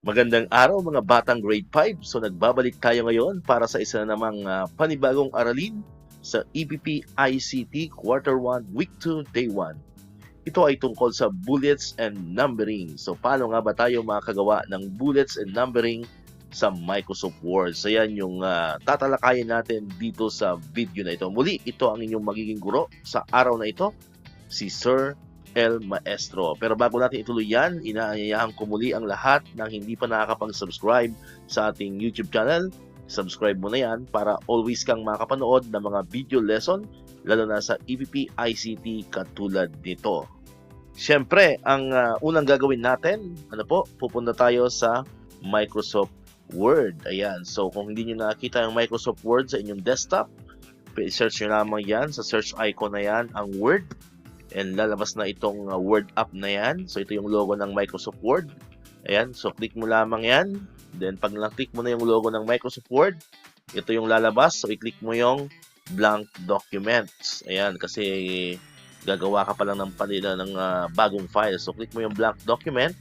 Magandang araw mga batang grade 5. So nagbabalik tayo ngayon para sa isa na namang ah, panibagong aralin sa EPP ICT Quarter 1 Week 2 Day 1. Ito ay tungkol sa bullets and numbering. So paano nga ba tayo makakagawa ng bullets and numbering sa Microsoft Word? So yan yung ah, tatalakayin natin dito sa video na ito. Muli, ito ang inyong magiging guro sa araw na ito, si Sir El Maestro. Pero bago natin ituloy yan, inaanyayahan ko muli ang lahat ng hindi pa nakakapag-subscribe sa ating YouTube channel. Subscribe mo na yan para always kang makapanood ng mga video lesson lalo na sa E EPP ICT katulad nito. Siyempre, ang ah, unang gagawin natin, ano po, pupunta tayo sa Microsoft Word. Ayan, so kung hindi nyo nakita yung Microsoft Word sa inyong desktop, search nyo lamang yan, sa search icon na yan, ang Word and lalabas na itong uh, Word app na yan. So ito yung logo ng Microsoft Word. Ayan, so click mo lamang yan. Then pag na-click mo na yung logo ng Microsoft Word, ito yung lalabas. So i-click mo yung blank documents. Ayan, kasi gagawa ka pa lang ng panila ng uh, bagong file. So click mo yung blank document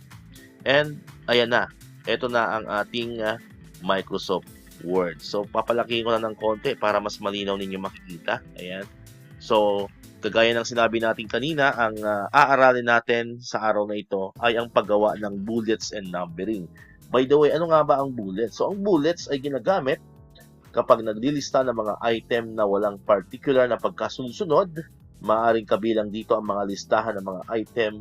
and ayan na. Ito na ang ating uh, Microsoft Word. So papalakihin ko na ng konti para mas malinaw ninyo makikita. Ayan. So Kagaya ng sinabi natin kanina, ang uh, aaralin natin sa araw na ito ay ang paggawa ng bullets and numbering. By the way, ano nga ba ang bullets? So, ang bullets ay ginagamit kapag naglilista ng mga item na walang particular na pagkasunod-sunod, maaaring kabilang dito ang mga listahan ng mga item,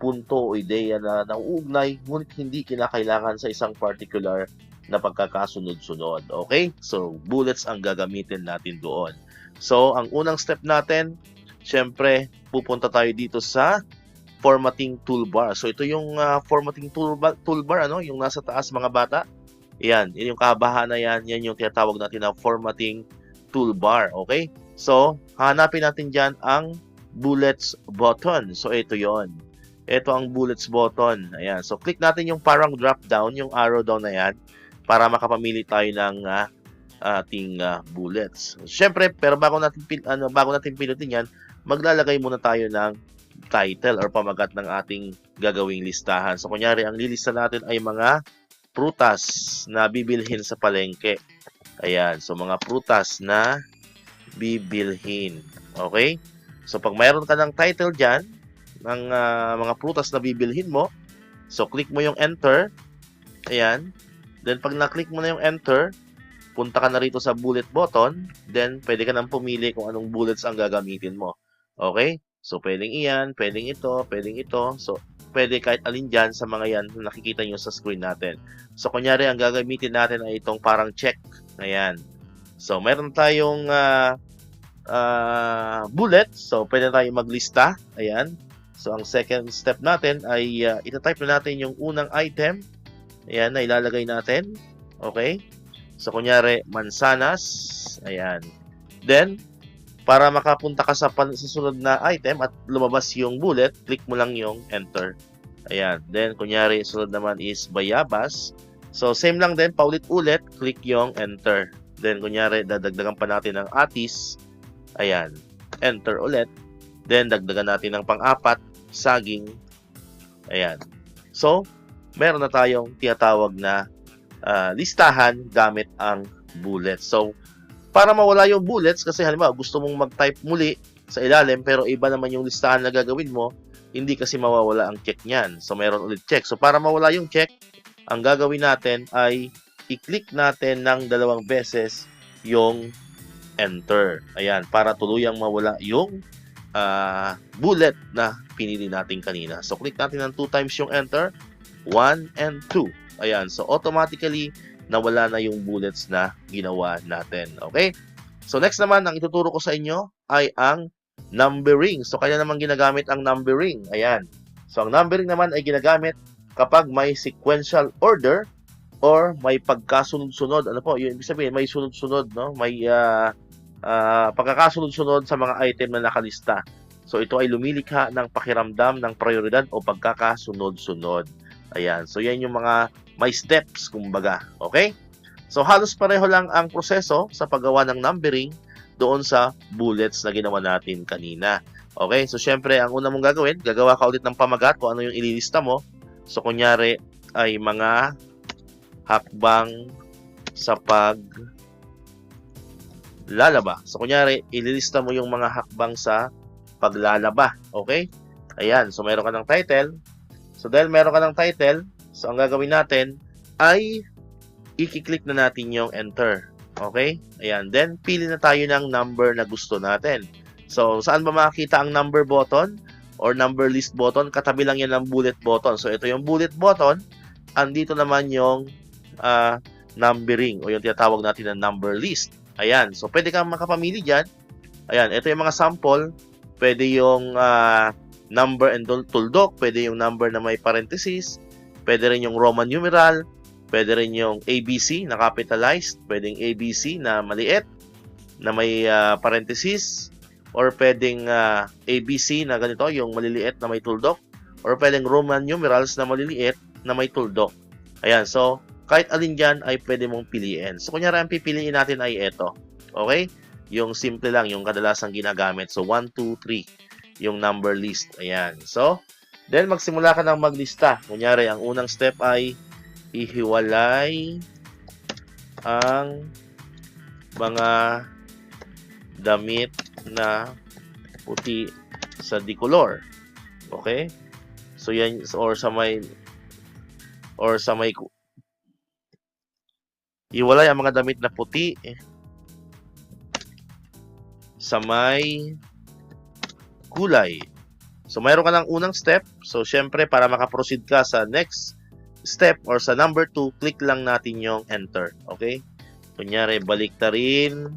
punto o ideya na nauugnay, ngunit hindi kinakailangan sa isang particular na pagkakasunod-sunod. Okay? So, bullets ang gagamitin natin doon. So, ang unang step natin, syempre, pupunta tayo dito sa formatting toolbar. So ito yung uh, formatting toolbar, toolbar ano, yung nasa taas mga bata. Yan, yun yung kabahan na yan, yan yung tinatawag natin na formatting toolbar, okay? So, hanapin natin diyan ang bullets button. So ito 'yon. Ito ang bullets button. Ayan. So click natin yung parang drop down, yung arrow down na yan para makapamili tayo ng uh, ating uh, bullets. Siyempre, pero bago natin ano, bago natin pinutin 'yan, maglalagay muna tayo ng title or pamagat ng ating gagawing listahan. So, kunyari, ang lilista natin ay mga prutas na bibilhin sa palengke. Ayan. So, mga prutas na bibilhin. Okay? So, pag mayroon ka ng title dyan, ng uh, mga prutas na bibilhin mo, so, click mo yung enter. Ayan. Then, pag na-click mo na yung enter, punta ka na rito sa bullet button, then, pwede ka nang pumili kung anong bullets ang gagamitin mo. Okay? So, pwedeng iyan, pwedeng ito, pwedeng ito. So, pwede kahit alin dyan sa mga yan na nakikita nyo sa screen natin. So, kunyari, ang gagamitin natin ay itong parang check. Ayan. So, meron tayong uh, uh, bullet. So, pwede tayong maglista. Ayan. So, ang second step natin ay uh, itatype na natin yung unang item. Ayan, na ilalagay natin. Okay? So, kunyari, mansanas. Ayan. Then, para makapunta ka sa susunod na item at lumabas yung bullet, click mo lang yung enter. Ayan. Then, kunyari, sunod naman is bayabas. So, same lang din, paulit-ulit, click yung enter. Then, kunyari, dadagdagan pa natin ng atis. Ayan. Enter ulit. Then, dagdagan natin ng pang-apat, saging. Ayan. So, meron na tayong tinatawag na uh, listahan gamit ang bullet. So, para mawala yung bullets kasi halimbawa gusto mong mag-type muli sa ilalim pero iba naman yung listahan na gagawin mo, hindi kasi mawawala ang check niyan. So meron ulit check. So para mawala yung check, ang gagawin natin ay i-click natin ng dalawang beses yung enter. Ayan, para tuluyang mawala yung uh, bullet na pinili natin kanina. So click natin ng 2 times yung enter, 1 and 2. Ayan, so automatically nawala na yung bullets na ginawa natin. Okay? So next naman, ang ituturo ko sa inyo ay ang numbering. So kaya naman ginagamit ang numbering. Ayan. So ang numbering naman ay ginagamit kapag may sequential order or may pagkasunod-sunod. Ano po? Yung ibig sabihin, may sunod-sunod, no? May uh, uh, pagkakasunod-sunod sa mga item na nakalista. So ito ay lumilikha ng pakiramdam ng prioridad o pagkakasunod-sunod. Ayan. So yan yung mga may steps, kumbaga. Okay? So, halos pareho lang ang proseso sa paggawa ng numbering doon sa bullets na ginawa natin kanina. Okay? So, syempre, ang una mong gagawin, gagawa ka ulit ng pamagat kung ano yung ililista mo. So, kunyari, ay mga hakbang sa pag lalaba. So, kunyari, ililista mo yung mga hakbang sa paglalaba. Okay? Ayan. So, meron ka ng title. So, dahil meron ka ng title, so, ang gagawin natin ay i-click na natin yung enter. Okay? Ayan. Then, pili na tayo ng number na gusto natin. So, saan ba makikita ang number button or number list button? Katabi lang yan ng bullet button. So, ito yung bullet button. Andito naman yung ah, numbering o yung tinatawag natin na number list. Ayan. So, pwede kang makapamili dyan. Ayan. Ito yung mga sample. Pwede yung ah, number and tul- tuldok. Pwede yung number na may parenthesis. Pwede rin yung Roman numeral. Pwede rin yung ABC na capitalized. Pwedeng ABC na maliit na may ah, parenthesis. Or pwedeng ah, ABC na ganito, yung maliliit na may tuldok. Or pwedeng Roman numerals na maliliit na may tuldok. Ayan. So, kahit alin dyan ay pwede mong piliin. So, kunyari ang pipiliin natin ay ito. Okay? Yung simple lang, yung kadalasang ginagamit. So, 1, 2, 3. Yung number list. Ayan. So, then magsimula ka ng maglista. Kunyari, ang unang step ay ihiwalay ang mga damit na puti sa dicolor. Okay? So yan or sa may or sa may iwalay ang mga damit na puti sa may kulay. So mayroon ka ng unang step. So syempre para makaproceed ka sa next step or sa number 2, click lang natin yung enter. Okay? Kunyari, balik ta rin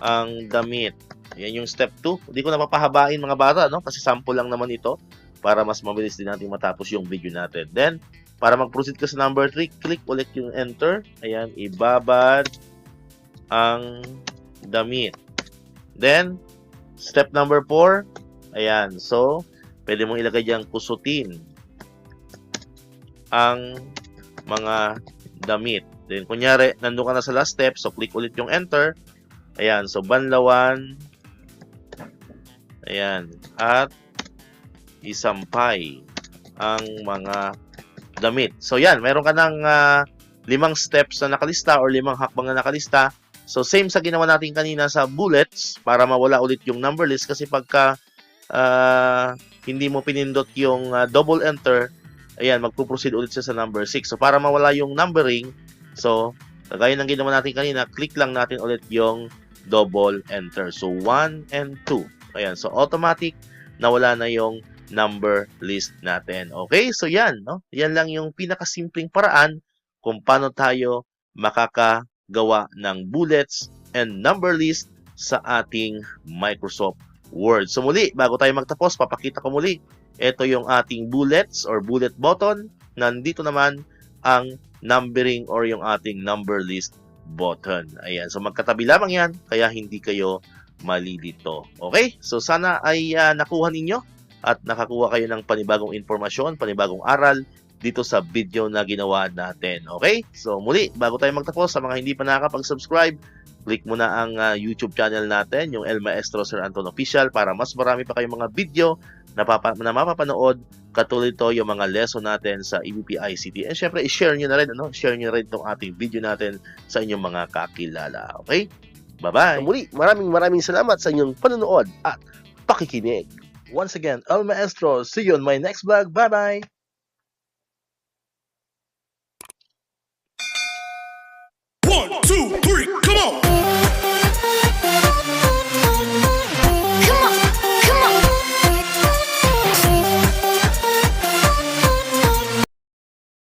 ang damit. Yan yung step 2. Hindi ko napapahabain mga bata, no? Kasi sample lang naman ito para mas mabilis din natin matapos yung video natin. Then, para mag-proceed ka sa number 3, click ulit yung enter. Ayan, ibabad ang damit. Then, step number 4, ayan, so, pwede mong ilagay dyan kusutin ang mga damit. Then, kunyari, nandun ka na sa last step, so click ulit yung enter. Ayan, so banlawan. Ayan, at isampay ang mga damit. So, yan, meron ka ng ah, limang steps na nakalista or limang hakbang na nakalista. So, same sa ginawa natin kanina sa bullets para mawala ulit yung number list kasi pagka ah, hindi mo pinindot yung ah, double enter, ayan, magpo-proceed ulit siya sa number 6. So, para mawala yung numbering, so, kagaya ng ginawa natin kanina, click lang natin ulit yung double enter. So, 1 and 2. Ayan, so automatic, nawala na yung number list natin. Okay, so yan, no? Yan lang yung pinakasimpleng paraan kung paano tayo makakagawa ng bullets and number list sa ating Microsoft Word. So muli, bago tayo magtapos, papakita ko muli. Ito yung ating bullets or bullet button. Nandito naman ang numbering or yung ating number list button. Ayan, so magkatabi lamang yan, kaya hindi kayo malilito. Okay? So sana ay ah, nakuha ninyo at nakakuha kayo ng panibagong informasyon, panibagong aral dito sa video na ginawa natin. Okay? So muli, bago tayo magtapos, sa mga hindi pa nakakapag-subscribe, click mo na ang ah, YouTube channel natin, yung El Maestro Sir Anton Official para mas marami pa kayong mga video na, papa, na mapapanood katulad ito yung mga lesson natin sa EBP ICT. And syempre, i-share nyo na rin, ano? share nyo rin itong ating video natin sa inyong mga kakilala. Okay? Bye-bye! Muli, maraming maraming salamat sa inyong panonood at pakikinig. Once again, El Maestro. See you on my next vlog. Bye-bye! two, three, come on.